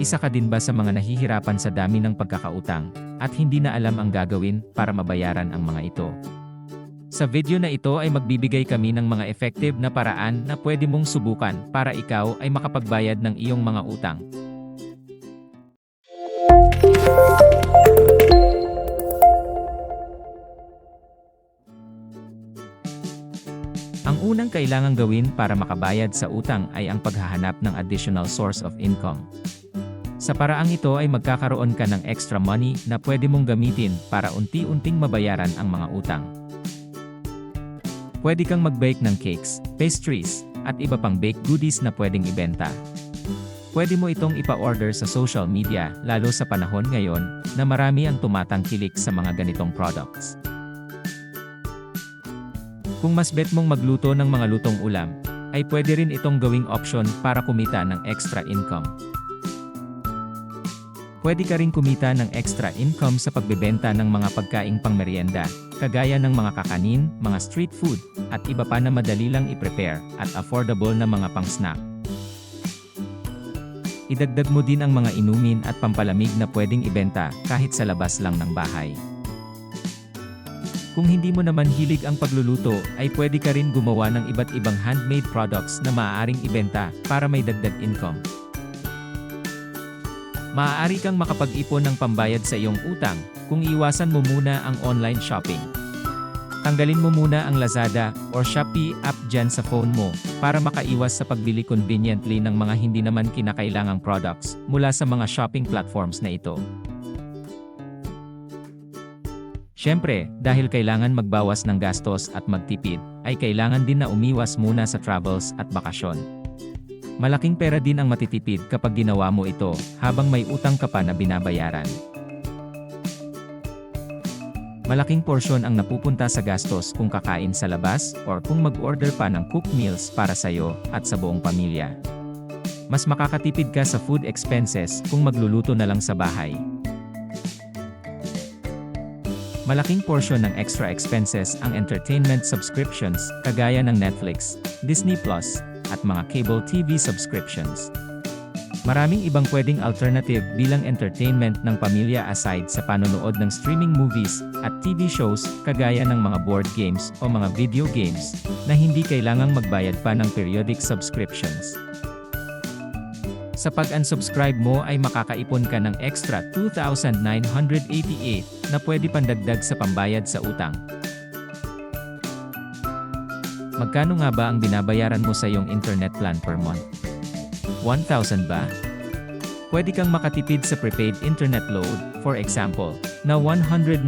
Isa ka din ba sa mga nahihirapan sa dami ng pagkakautang at hindi na alam ang gagawin para mabayaran ang mga ito? Sa video na ito ay magbibigay kami ng mga effective na paraan na pwede mong subukan para ikaw ay makapagbayad ng iyong mga utang. Ang unang kailangang gawin para makabayad sa utang ay ang paghahanap ng additional source of income. Sa paraang ito ay magkakaroon ka ng extra money na pwede mong gamitin para unti-unting mabayaran ang mga utang. Pwede kang mag-bake ng cakes, pastries, at iba pang baked goodies na pwedeng ibenta. Pwede mo itong ipa-order sa social media, lalo sa panahon ngayon na marami ang tumatangkilik sa mga ganitong products. Kung mas bet mong magluto ng mga lutong ulam, ay pwede rin itong gawing option para kumita ng extra income. Pwede ka rin kumita ng extra income sa pagbebenta ng mga pagkaing pangmerienda, kagaya ng mga kakanin, mga street food, at iba pa na madali lang i-prepare at affordable na mga pang-snack. Idagdag mo din ang mga inumin at pampalamig na pwedeng ibenta kahit sa labas lang ng bahay. Kung hindi mo naman hilig ang pagluluto, ay pwede ka rin gumawa ng iba't ibang handmade products na maaaring ibenta para may dagdag income. Maaari kang makapag-ipon ng pambayad sa iyong utang kung iwasan mo muna ang online shopping. Tanggalin mo muna ang Lazada or Shopee app dyan sa phone mo para makaiwas sa pagbili conveniently ng mga hindi naman kinakailangang products mula sa mga shopping platforms na ito. Siyempre, dahil kailangan magbawas ng gastos at magtipid, ay kailangan din na umiwas muna sa travels at bakasyon. Malaking pera din ang matitipid kapag ginawa mo ito habang may utang ka pa na binabayaran. Malaking porsyon ang napupunta sa gastos kung kakain sa labas or kung mag-order pa ng cooked meals para sa'yo at sa buong pamilya. Mas makakatipid ka sa food expenses kung magluluto na lang sa bahay. Malaking porsyon ng extra expenses ang entertainment subscriptions, kagaya ng Netflix, Disney Plus, at mga cable TV subscriptions. Maraming ibang pwedeng alternative bilang entertainment ng pamilya aside sa panonood ng streaming movies at TV shows kagaya ng mga board games o mga video games na hindi kailangang magbayad pa ng periodic subscriptions. Sa pag-unsubscribe mo ay makakaipon ka ng extra 2,988 na pwede pandagdag sa pambayad sa utang. Magkano nga ba ang binabayaran mo sa iyong internet plan per month? 1,000 ba? Pwede kang makatipid sa prepaid internet load, for example, na 199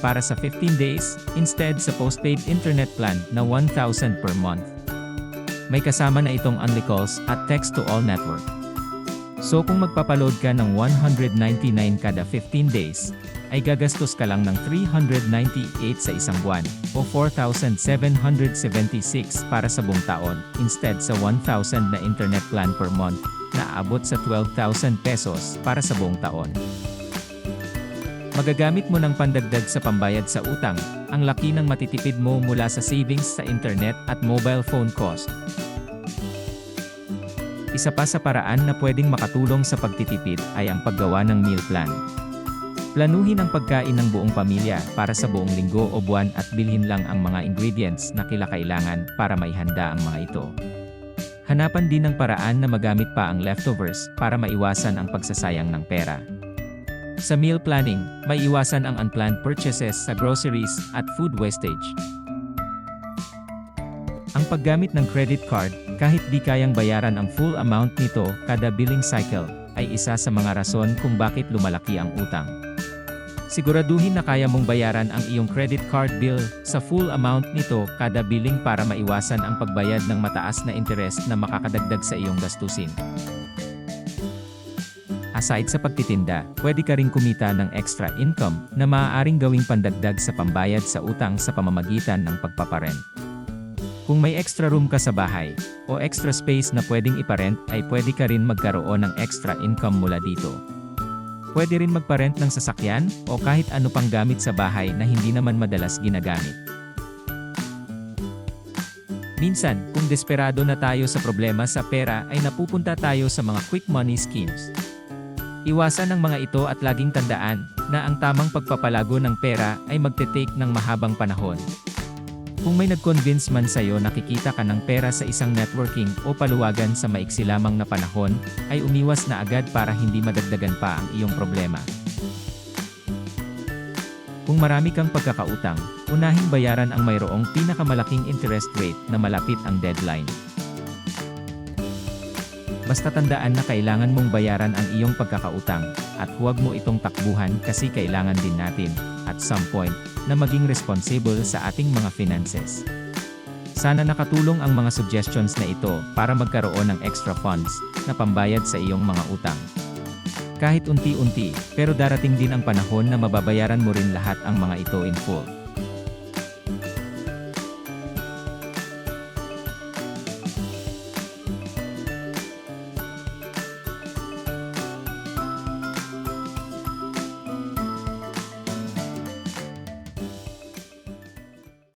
para sa 15 days, instead sa postpaid internet plan na 1,000 per month. May kasama na itong only calls at text-to-all network. So kung magpapaload ka ng 199 kada 15 days, ay gagastos ka lang ng 398 sa isang buwan, o 4,776 para sa buong taon, instead sa 1,000 na internet plan per month, na aabot sa 12,000 pesos para sa buong taon. Magagamit mo ng pandagdag sa pambayad sa utang, ang laki ng matitipid mo mula sa savings sa internet at mobile phone cost. Isa pa sa paraan na pwedeng makatulong sa pagtitipid ay ang paggawa ng meal plan. Planuhin ang pagkain ng buong pamilya para sa buong linggo o buwan at bilhin lang ang mga ingredients na kilakailangan para maihanda ang mga ito. Hanapan din ng paraan na magamit pa ang leftovers para maiwasan ang pagsasayang ng pera. Sa meal planning, may iwasan ang unplanned purchases sa groceries at food wastage. Ang paggamit ng credit card, kahit di kayang bayaran ang full amount nito kada billing cycle, ay isa sa mga rason kung bakit lumalaki ang utang. Siguraduhin na kaya mong bayaran ang iyong credit card bill sa full amount nito kada billing para maiwasan ang pagbayad ng mataas na interest na makakadagdag sa iyong gastusin. Aside sa pagtitinda, pwede ka ring kumita ng extra income na maaaring gawing pandagdag sa pambayad sa utang sa pamamagitan ng pagpaparent. Kung may extra room ka sa bahay, o extra space na pwedeng iparent ay pwede ka rin magkaroon ng extra income mula dito. Pwede rin magparent ng sasakyan o kahit ano pang gamit sa bahay na hindi naman madalas ginagamit. Minsan, kung desperado na tayo sa problema sa pera ay napupunta tayo sa mga quick money schemes. Iwasan ang mga ito at laging tandaan na ang tamang pagpapalago ng pera ay magte-take ng mahabang panahon. Kung may nag-convince man sa'yo na kikita ka ng pera sa isang networking o paluwagan sa maiksi lamang na panahon, ay umiwas na agad para hindi madagdagan pa ang iyong problema. Kung marami kang pagkakautang, unahing bayaran ang mayroong pinakamalaking interest rate na malapit ang deadline. Basta tandaan na kailangan mong bayaran ang iyong pagkakautang, at huwag mo itong takbuhan kasi kailangan din natin, at some point, na maging responsible sa ating mga finances. Sana nakatulong ang mga suggestions na ito para magkaroon ng extra funds na pambayad sa iyong mga utang. Kahit unti-unti, pero darating din ang panahon na mababayaran mo rin lahat ang mga ito in full.